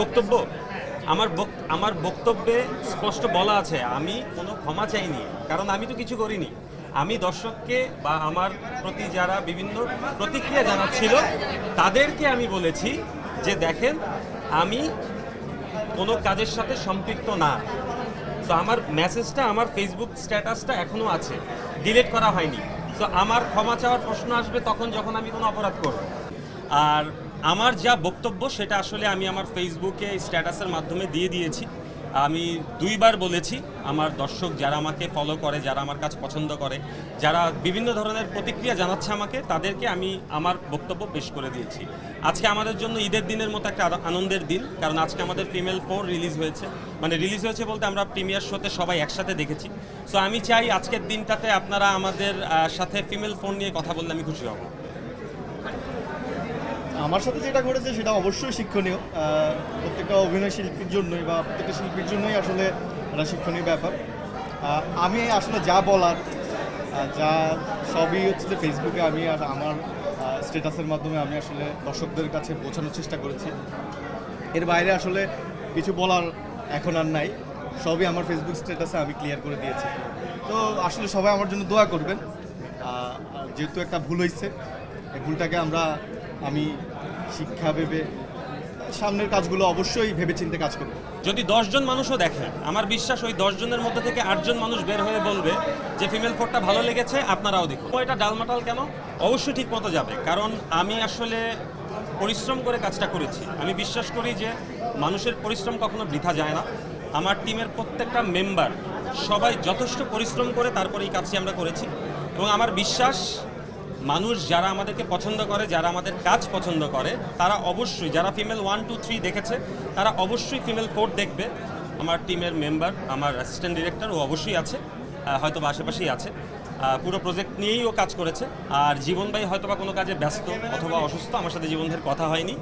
বক্তব্য? আমার আমার বক্তব্যে স্পষ্ট বলা আছে, আমি কোনো ক্ষমা চাইনি, কারণ আমি তো কিছু করিনি। আমি দর্শককে বা আমার প্রতি যারা বিভিন্ন প্রতিক্রিয়া জানাচ্ছিল, তাদেরকে আমি বলেছি যে দেখেন, আমি কোনো কাজের সাথে সম্পৃক্ত না। তো আমার মেসেজটা, আমার ফেসবুক স্ট্যাটাসটা এখনও আছে, ডিলিট করা হয়নি। তো আমার ক্ষমা চাওয়ার প্রশ্ন আসবে তখন যখন আমি কোনো অপরাধ করব। আর আমার যা বক্তব্য সেটা আসলে আমি আমার ফেসবুকে স্ট্যাটাসের মাধ্যমে দিয়ে দিয়েছি। আমি দুইবার বলেছি, আমার দর্শক যারা আমাকে ফলো করে, যারা আমার কাজ পছন্দ করে, যারা বিভিন্ন ধরনের প্রতিক্রিয়া জানাচ্ছে আমাকে, তাদেরকে আমি আমার বক্তব্য পেশ করে দিয়েছি। আজকে আমাদের জন্য ঈদের দিনের মতো একটা আনন্দের দিন, কারণ আজকে আমাদের ফিমেল ফোর রিলিজ হয়েছে। মানে রিলিজ হয়েছে বলতে আমরা প্রিমিয়ার শোতে সবাই একসাথে দেখেছি। সো আমি চাই আজকের দিনটাতে আপনারা আমাদের সাথে ফিমেল ফোন নিয়ে কথা বললে আমি খুশি হব। আমার সাথে যেটা ঘটেছে সেটা অবশ্যই শিক্ষণীয়। প্রত্যেকটা অভিনয় শিল্পীর জন্যই বা প্রত্যেকটা শিল্পীর জন্যই আসলে একটা শিক্ষণীয় ব্যাপার। আমি আসলে যা বলার যা সবই হচ্ছে যে ফেসবুকে আমি আর আমার স্ট্যাটাসের মাধ্যমে আমি আসলে দর্শকদের কাছে পৌঁছানোর চেষ্টা করেছি। এর বাইরে আসলে কিছু বলার এখন আর নাই। সবই আমার ফেসবুক স্ট্যাটাসে আমি ক্লিয়ার করে দিয়েছি। তো আসলে সবাই আমার জন্য দোয়া করবেন। যেহেতু একটা ভুল হয়েছে, এই ভুলটাকে আমরা আমি শিক্ষা ভেবে সামনের কাজগুলো অবশ্যই ভেবে চিন্তে কাজ করব। যদি দশজন মানুষও দেখে, আমার বিশ্বাস ওই দশজনের মধ্যে থেকে আটজন মানুষ বের হয়ে বলবে যে, ফিমেল ফোরটা ভালো লেগেছে, আপনারাও দেখুন। এটা ডালমাটাল কেন? অবশ্যই ঠিক মতো যাবে, কারণ আমি আসলে পরিশ্রম করে কাজটা করেছি। আমি বিশ্বাস করি যে, মানুষের পরিশ্রম কখনো বৃথা যায় না। আমার টিমের প্রত্যেকটা মেম্বার সবাই যথেষ্ট পরিশ্রম করে তারপরে এই কাজটি আমরা করেছি। এবং আমার বিশ্বাস মানুষ যারা আমাদেরকে পছন্দ করে, যারা আমাদের কাজ পছন্দ করে, তারা অবশ্যই, যারা ফিমেল ওয়ান টু থ্রি দেখেছে, তারা অবশ্যই ফিমেল ফোর দেখবে। আমার টিমের মেম্বার আমার অ্যাসিস্ট্যান্ট ডিরেক্টর ও অবশ্যই আছে হয়তো বা আশেপাশেই আছে। পুরো প্রজেক্ট নিয়েই ও কাজ করেছে। আর জীবন ভাই হয়তো বা কোনো কাজে ব্যস্ত অথবা অসুস্থ, আমার সাথে জীবনদের কথা হয়নি।